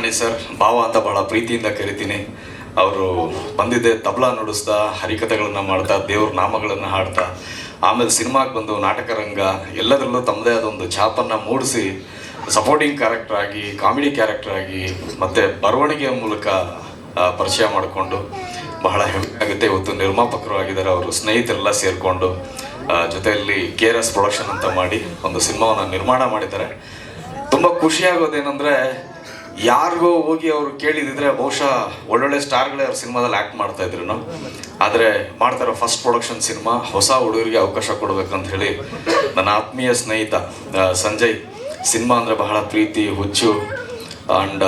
ರಾಣಿ sir, ಭಾವ ಅಂತ ಬಹಳ ಪ್ರೀತಿಯಿಂದ ಕರಿತೀನಿ. ಅವರು ಬಂದಿದ್ದೆ ತಬಲಾ ನುಡಿಸ್ತಾ, ಹರಿಕಥೆಗಳನ್ನು ಮಾಡ್ತಾ, ದೇವ್ರ ನಾಮಗಳನ್ನು ಹಾಡ್ತಾ. ಆಮೇಲೆ ಸಿನಿಮಾಗೆ ಬಂದು ನಾಟಕ ರಂಗ ಎಲ್ಲದರಲ್ಲೂ ತಮ್ಮದೇ ಆದ ಒಂದು ಛಾಪನ್ನು ಮೂಡಿಸಿ ಸಪೋರ್ಟಿಂಗ್ ಕ್ಯಾರೆಕ್ಟರ್ ಆಗಿ ಕಾಮಿಡಿ ಕ್ಯಾರೆಕ್ಟರ್ ಆಗಿ, ಮತ್ತು ಬರವಣಿಗೆಯ ಮೂಲಕ ಪರಿಚಯ ಮಾಡಿಕೊಂಡು, ಬಹಳ ಹೆಮ್ಮೆ ಆಗುತ್ತೆ. ಇವತ್ತು ನಿರ್ಮಾಪಕರು ಆಗಿದ್ದಾರೆ, ಅವರು ಸ್ನೇಹಿತರೆಲ್ಲ ಸೇರಿಕೊಂಡು ಜೊತೆಯಲ್ಲಿ ಕೆ ಆರ್ ಎಸ್ ಪ್ರೊಡಕ್ಷನ್ ಅಂತ ಮಾಡಿ ಒಂದು ಸಿನಿಮಾವನ್ನು ನಿರ್ಮಾಣ ಮಾಡಿದ್ದಾರೆ. ತುಂಬ ಖುಷಿಯಾಗೋದೇನೆಂದರೆ ಯಾರಿಗೋ ಹೋಗಿ ಅವರು ಕೇಳಿದಿದ್ರೆ ಬಹುಶಃ ಒಳ್ಳೊಳ್ಳೆ ಸ್ಟಾರ್ಗಳೇ ಅವ್ರ ಸಿನಿಮಾದಲ್ಲಿ ಆ್ಯಕ್ಟ್ ಮಾಡ್ತಾ ಇದ್ರು ಆದರೆ ಮಾಡ್ತಾರೋ ಫಸ್ಟ್ ಪ್ರೊಡಕ್ಷನ್ ಸಿನಿಮಾ, ಹೊಸ ಹುಡುಗರಿಗೆ ಅವಕಾಶ ಕೊಡಬೇಕಂತ ಹೇಳಿ ನನ್ನ ಆತ್ಮೀಯ ಸ್ನೇಹಿತ ಸಂಜಯ್, ಸಿನಿಮಾ ಅಂದರೆ ಬಹಳ ಪ್ರೀತಿ, ಹುಚ್ಚು ಆ್ಯಂಡ್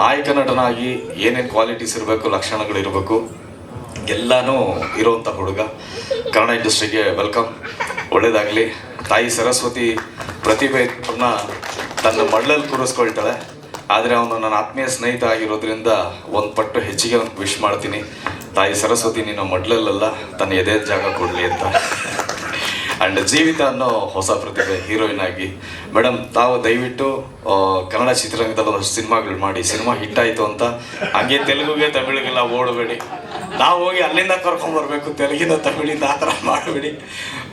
ನಾಯಕ ನಟನಾಗಿ ಏನೇನು ಕ್ವಾಲಿಟೀಸ್ ಇರಬೇಕು ಲಕ್ಷಣಗಳಿರಬೇಕು ಎಲ್ಲನೂ ಇರೋವಂಥ ಹುಡುಗ. ಕನ್ನಡ ಇಂಡಸ್ಟ್ರಿಗೆ ವೆಲ್ಕಮ್ ಒಳ್ಳೇದಾಗಲಿ. ತಾಯಿ ಸರಸ್ವತಿ ಪ್ರತಿಭೆಯನ್ನ ತನ್ನ ಮಡ್ಲಲ್ಲಿ ಕೂರಿಸ್ಕೊಳ್ತಾಳೆ. ಆದರೆ ಅವನು ನನ್ನ ಆತ್ಮೀಯ ಸ್ನೇಹಿತ ಆಗಿರೋದ್ರಿಂದ ಒಂದು ಪಟ್ಟು ಹೆಚ್ಚಿಗೆ ಅವ್ನಿಗೆ ವಿಶ್ ಮಾಡ್ತೀನಿ. ತಾಯಿ ಸರಸ್ವತಿ ನಿನ್ನ ಮಡ್ಲಲ್ಲ ತನ್ನ ಎದೆ ಜಾಗ ಕೊಡಲಿ ಅಂತ. ಆ್ಯಂಡ್ ಜೀವಿತ ಅನ್ನೋ ಹೊಸ ಪ್ರತಿಭೆ ಹೀರೋಯಿನ್ ಆಗಿ. ಮೇಡಮ್ ತಾವು ದಯವಿಟ್ಟು ಕನ್ನಡ ಚಿತ್ರರಂಗದಲ್ಲಿ ಒಂದಷ್ಟು ಸಿನಿಮಾಗಳು ಮಾಡಿ. ಸಿನಿಮಾ ಹಿಟ್ ಆಯಿತು ಅಂತ. ಹಂಗೆ ತೆಲುಗುಗೆ ತಮಿಳಿಗೆಲ್ಲ ಓಡಬೇಡಿ. ನಾವು ಹೋಗಿ ಅಲ್ಲಿಂದ ಕರ್ಕೊಂಬರ್ಬೇಕು ತೆಲುಗಿನ ತಮಿಳಿಂದ ಆ ಥರ ಮಾಡಬೇಡಿ.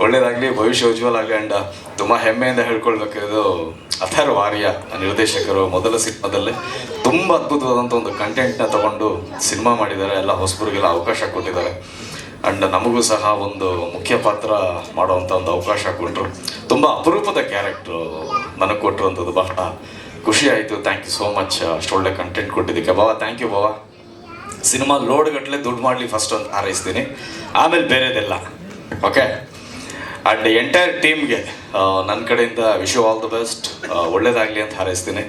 ಒಳ್ಳೇದಾಗಲಿ, ಭವಿಷ್ಯ ಉಜ್ವಲ ಆಗಲಿ. ಆ್ಯಂಡ್ ತುಂಬ ಹೆಮ್ಮೆಯಿಂದ ಹೇಳ್ಕೊಳ್ಬೇಕಿರೋದು ಅಥರ್ ವಾರ್ಯ ನಿರ್ದೇಶಕರು ಮೊದಲ ಸಿನಿಮಾದಲ್ಲೇ ತುಂಬ ಅದ್ಭುತವಾದಂಥ ಒಂದು ಕಂಟೆಂಟ್ನ ತಗೊಂಡು ಸಿನಿಮಾ ಮಾಡಿದ್ದಾರೆ. ಎಲ್ಲ ಹೊಸಬರಿಗೆಲ್ಲ ಅವಕಾಶ ಕೊಟ್ಟಿದ್ದಾರೆ. ಅಂಡ್ ನಮಗೂ ಸಹ ಒಂದು ಮುಖ್ಯ ಪಾತ್ರ ಮಾಡುವಂಥ ಒಂದು ಅವಕಾಶ ಕೊಟ್ಟರು ತುಂಬ ಅಪರೂಪದ ಕ್ಯಾರೆಕ್ಟ್ರು ನನಗೆ ಕೊಟ್ಟಿರುವಂಥದ್ದು ಬಹಳ ಖುಷಿ ಆಯಿತು. ಥ್ಯಾಂಕ್ ಯು ಸೋ ಮಚ್ ಅಷ್ಟೊಳ್ಳೆ ಕಂಟೆಂಟ್ ಕೊಟ್ಟಿದ್ದಕ್ಕೆ. ಬಾವ ಥ್ಯಾಂಕ್ ಯು ಬಾವ. ಸಿನಿಮಾ ಲೋಡ್ಗಟ್ಟಲೆ ದುಡ್ಡು ಮಾಡಲಿ ಫಸ್ಟ್ ಅಂತ ಹಾರೈಸ್ತೀನಿ. ಆಮೇಲೆ ಬೇರೆದೆಲ್ಲ. ಓಕೆ ಅಂಡ್ ಎಂಟೈರ್ ಟೀಮ್ಗೆ ನನ್ನ ಕಡೆಯಿಂದ ವಿಶ್ ಆಲ್ ದ ಬೆಸ್ಟ್ ಒಳ್ಳೇದಾಗಲಿ ಅಂತ ಹಾರೈಸ್ತೀನಿ.